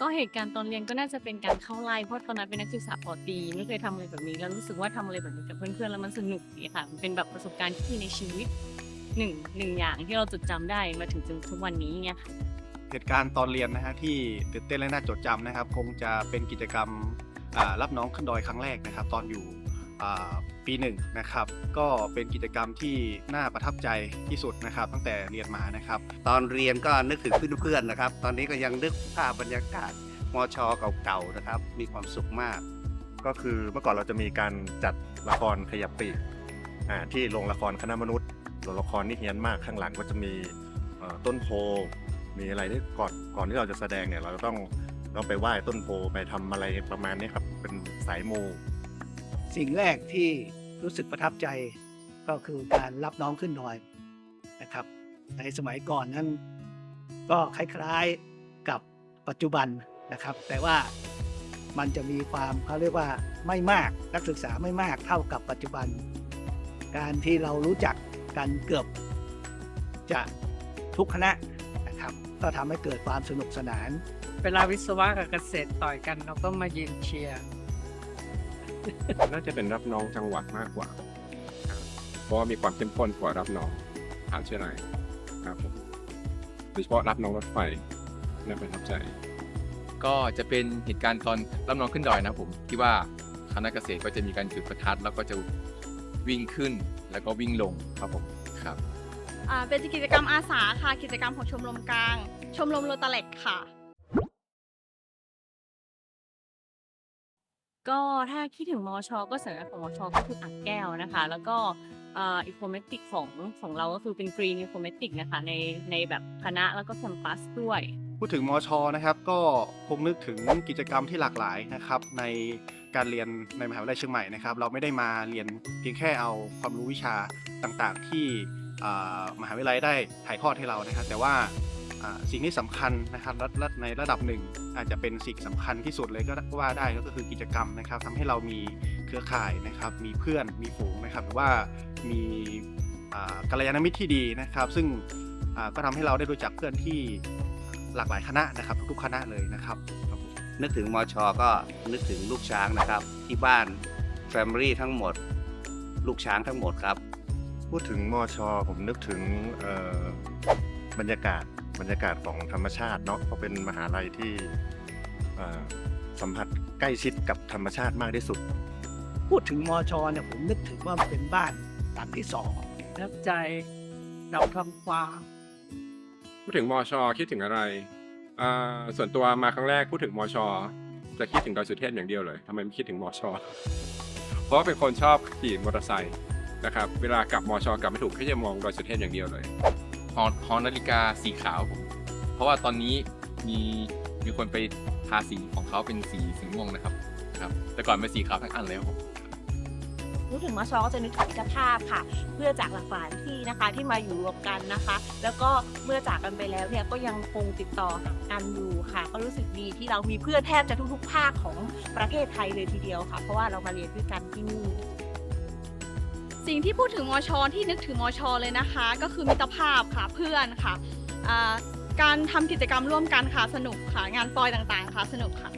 ก็เหตุการณ์ตอนเรียนก็น่าจะเป็นการเข้าไล่เพราะตอนนั้นเป็นนักศึกษาปอตีไม่เคยทำอะไรแบบนี้ แล้วรู้สึกว่าทำอะไรแบบนี้กับเพื่อนๆแล้วมันสนุกดีค่ะมันเป็นแบบประสบการณ์ที่ดีในชีวิตหนึ่งหนึ่งอย่างที่เราจดจำได้มาถึงจนทุกวันนี้เนี่ยค่ะเหตุการณ์ตอนเรียนนะฮะที่ตื่นเต้นและน่าจดจำนะครับ คงจะเป็นกิจกรรมอ่ารับน้องขึ้นดอยครั้งแรกนะครับ ตอนอยู่ ปีหนึ่งนะครับ ก็เป็นกิจกรรมที่น่าประทับใจที่สุดนะครับ ตั้งแต่เรียนมานะครับ ตอนเรียนก็นึกถึงเพื่อนๆนะครับ ตอนนี้ก็ยังนึกภาพบรรยากาศมชเก่าๆนะครับ มีความสุขมาก ก็คือเมื่อก่อนเราจะมีการจัดละครขยับปีกอ่าที่โรงละครคณะมนุษย์โรงละครนี่เฮี้ยนมากข้างหลังก็จะมีต้นโพมีอะไรที่ก่อนก่อนที่เราจะแสดงเนี่ยเราจะต้องต้องไปไหว้ต้นโพไปทำอะไรประมาณนี้ครับเป็นสายมู สิ่งแรกที่รู้สึกประทับใจก็คือการรับน้องขึ้นดอยนะครับ ในสมัยก่อนนั้น ก็คล้ายๆกับปัจจุบันนะครับ แต่ว่ามันจะมีความเขาเรียกว่าไม่มากนักศึกษาไม่มากเท่ากับปัจจุบัน การที่เรารู้จักกันเกือบจะทุกคณะนะครับ ก็ทำให้เกิดความสนุกสนาน เวลาวิศวะกับเกษตรต่อยกันเราก็มายืนเชียร์ น่าจะเป็นรับน้องจังหวัดมากกว่าครับเพราะว่ามีความเข้มข้นกว่ารับน้องมหาวิทยาลัยครับผมโดยเฉพาะรับน้องรถไฟน่าประทับใจ ก็จะเป็นเหตุการณ์ตอนรับน้องขึ้นดอยนะครับผมที่ว่าคณะเกษตรก็จะมีการจุดประทัดแล้วก็จะวิ่งขึ้นแล้วก็วิ่งลงครับผมครับ อ่าเป็นกิจกรรมอาสาค่ะ กิจกรรมของชมรมกลาง ชมรมโรตาเล็กค่ะ ก็ถ้าคิดถึงมอชก็สัญลักษณ์ของมอชก็คืออ่างแก้วนะคะ แล้วก็อิโฟเมติกของของเราก็คือเป็นกรีนอิโฟเมติกนะคะในในแบบคณะแล้วก็แคมปัสด้วย พูดถึงมอชนะครับก็คงนึกถึงกิจกรรมที่หลากหลายนะครับในการเรียนในมหาวิทยาลัยเชียงใหม่นะครับ เราไม่ได้มาเรียนเพียงแค่เอาความรู้วิชาต่างๆ ที่มหาวิทยาลัยได้ถ่ายทอดให้เรานะครับแต่ว่า สิ่งที่สำคัญนะครับและและในระดับหนึ่ง อาจจะเป็นสิ่งสำคัญที่สุดเลยก็ว่าได้ก็คือกิจกรรมนะครับทำให้เรามีเครือข่ายนะครับ มีเพื่อนมีฝูงนะครับหรือว่ามีอ่ากัลยาณมิตรที่ดีนะครับ ซึ่งอ่าก็ทำให้เราได้รู้จักเพื่อนที่หลากหลายคณะนะครับ ทุกๆคณะเลยนะครับครับผมนึกถึงมชก็นึกถึงลูกช้างนะครับ ที่บ้านแฟมิลี่ทั้งหมด ลูกช้างทั้งหมดครับ พูดถึงมอชอผมนึกถึงเอ่อบรรยากาศ บรรยากาศของธรรมชาติเนาะเพราะเป็นมหาลัยที่เอ่อสัมผัสใกล้ชิดกับธรรมชาติมากที่สุด พูดถึงมอชอเนี่ยผมนึกถึงว่ามันเป็นบ้านหลังที่สองนับใจเราทำฟ้าพูดถึงมอชอคิดถึงอะไรอ่าส่วนตัวมาครั้งแรกพูดถึงมอชอจะคิดถึงดอยสุเทพอย่างเดียวเลยทำไมไม่คิดถึงมอชอเพราะว่าเป็นคนชอบขี่มอเตอร์ไซค์นะครับ เวลากลับมอชอกลับไม่ถูกแค่จะมองดอยสุเทพอย่างเดียวเลยห อหอนาฬิกาสีขาวผมเพราะว่าตอนนี้มีมีคนไปทาสีของเขาเป็นสีสีม่วงนะครับครับ แต่ก่อนเป็นสีขาวทั้งอันเลยครับผมนึกถึงมอชอก็จะนึกถึงมิตรภาพค่ะ เพื่อจากหลากหลายที่นะคะที่มาอยู่รวมกันนะคะ แล้วก็เมื่อจากกันไปแล้วเนี่ยก็ยังคงติดต่อกันอยู่ค่ะ ก็รู้สึกดีที่เรามีเพื่อนแทบจะทุกๆ ภาคของประเทศไทยเลยทีเดียวค่ะ เพราะว่าเรามาเรียนด้วยกันที่นี่ สิ่งที่พูดถึงมอชอที่นึกถึงมอชอเลยนะคะ ก็คือมิตรภาพค่ะเพื่อนค่ะการทำกิจกรรมร่วมกันค่ะสนุกค่ะงานปอยต่างๆ ค่ะสนุกค่ะ